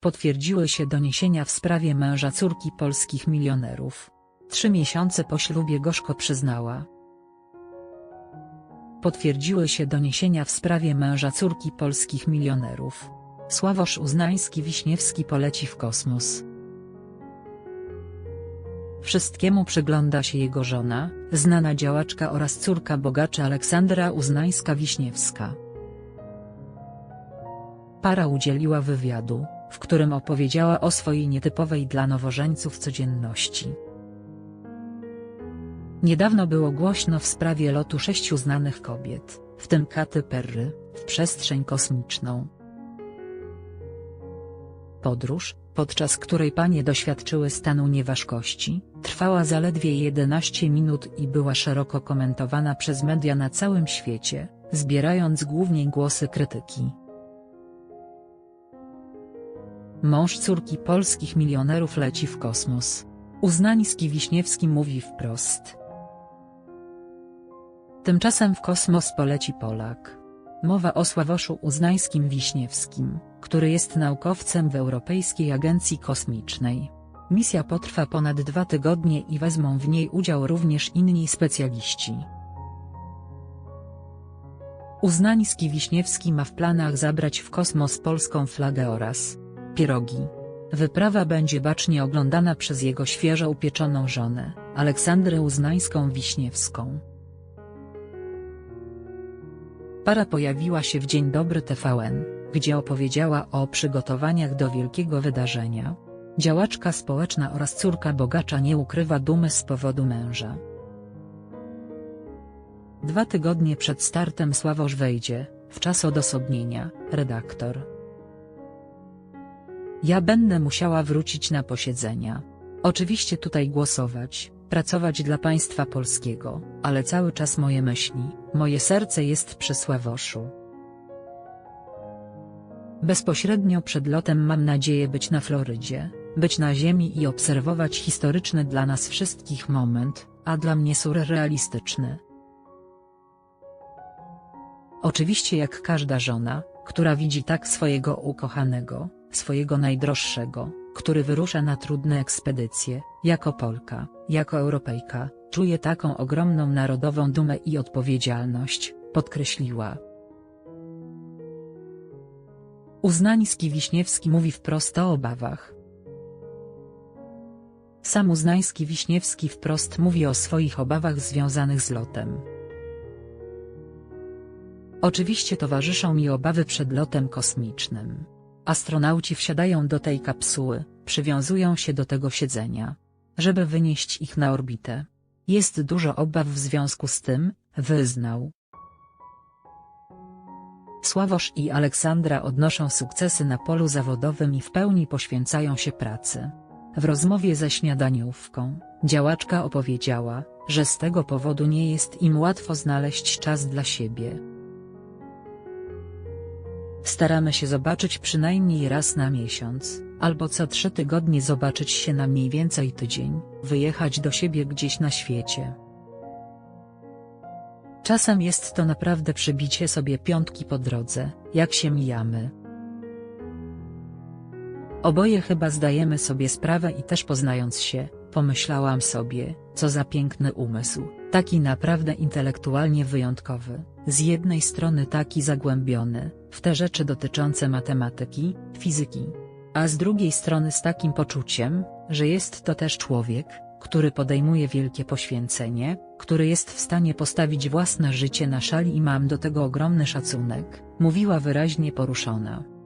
Potwierdziły się doniesienia w sprawie męża córki polskich milionerów. Trzy miesiące po ślubie gorzko przyznała. Potwierdziły się doniesienia w sprawie męża córki polskich milionerów. Sławosz Uznański-Wiśniewski poleci w kosmos. Wszystkiemu przygląda się jego żona, znana działaczka oraz córka bogacza Aleksandra Uznańska-Wiśniewska. Para udzieliła wywiadu, w którym opowiedziała o swojej nietypowej dla nowożeńców codzienności. Niedawno było głośno w sprawie lotu sześciu znanych kobiet, w tym Katy Perry, w przestrzeń kosmiczną. Podróż, podczas której panie doświadczyły stanu nieważkości, trwała zaledwie 11 minut i była szeroko komentowana przez media na całym świecie, zbierając głównie głosy krytyki. Mąż córki polskich milionerów leci w kosmos. Uznański-Wiśniewski mówi wprost. Tymczasem w kosmos poleci Polak. Mowa o Sławoszu Uznańskim-Wiśniewskim, który jest naukowcem w Europejskiej Agencji Kosmicznej. Misja potrwa ponad dwa tygodnie i wezmą w niej udział również inni specjaliści. Uznański-Wiśniewski ma w planach zabrać w kosmos polską flagę oraz pierogi. Wyprawa będzie bacznie oglądana przez jego świeżo upieczoną żonę, Aleksandrę Uznańską-Wiśniewską. Para pojawiła się w Dzień Dobry TVN, gdzie opowiedziała o przygotowaniach do wielkiego wydarzenia. Działaczka społeczna oraz córka bogacza nie ukrywa dumy z powodu męża. Dwa tygodnie przed startem Sławosz wejdzie, w czas odosobnienia, redaktor. Ja będę musiała wrócić na posiedzenia. Oczywiście tutaj głosować, pracować dla państwa polskiego, ale cały czas moje myśli, moje serce jest przy Sławoszu. Bezpośrednio przed lotem mam nadzieję być na Florydzie, być na ziemi i obserwować historyczny dla nas wszystkich moment, a dla mnie surrealistyczny. Oczywiście jak każda żona, która widzi tak swojego ukochanego, swojego najdroższego, który wyrusza na trudne ekspedycje, jako Polka, jako Europejka, czuje taką ogromną narodową dumę i odpowiedzialność, podkreśliła. Uznański-Wiśniewski mówi wprost o obawach. Sam Uznański-Wiśniewski wprost mówi o swoich obawach związanych z lotem. Oczywiście towarzyszą mi obawy przed lotem kosmicznym. Astronauci wsiadają do tej kapsuły, przywiązują się do tego siedzenia. Żeby wynieść ich na orbitę. Jest dużo obaw w związku z tym, wyznał. Sławosz i Aleksandra odnoszą sukcesy na polu zawodowym i w pełni poświęcają się pracy. W rozmowie ze śniadaniówką, działaczka opowiedziała, że z tego powodu nie jest im łatwo znaleźć czas dla siebie. Staramy się zobaczyć przynajmniej raz na miesiąc, albo co trzy tygodnie zobaczyć się na mniej więcej tydzień, wyjechać do siebie gdzieś na świecie. Czasem jest to naprawdę przybicie sobie piątki po drodze, jak się mijamy. Oboje chyba zdajemy sobie sprawę i też poznając się, pomyślałam sobie, co za piękny umysł, taki naprawdę intelektualnie wyjątkowy, z jednej strony taki zagłębiony, w te rzeczy dotyczące matematyki, fizyki. A z drugiej strony z takim poczuciem, że jest to też człowiek, który podejmuje wielkie poświęcenie, który jest w stanie postawić własne życie na szali i mam do tego ogromny szacunek, mówiła wyraźnie poruszona.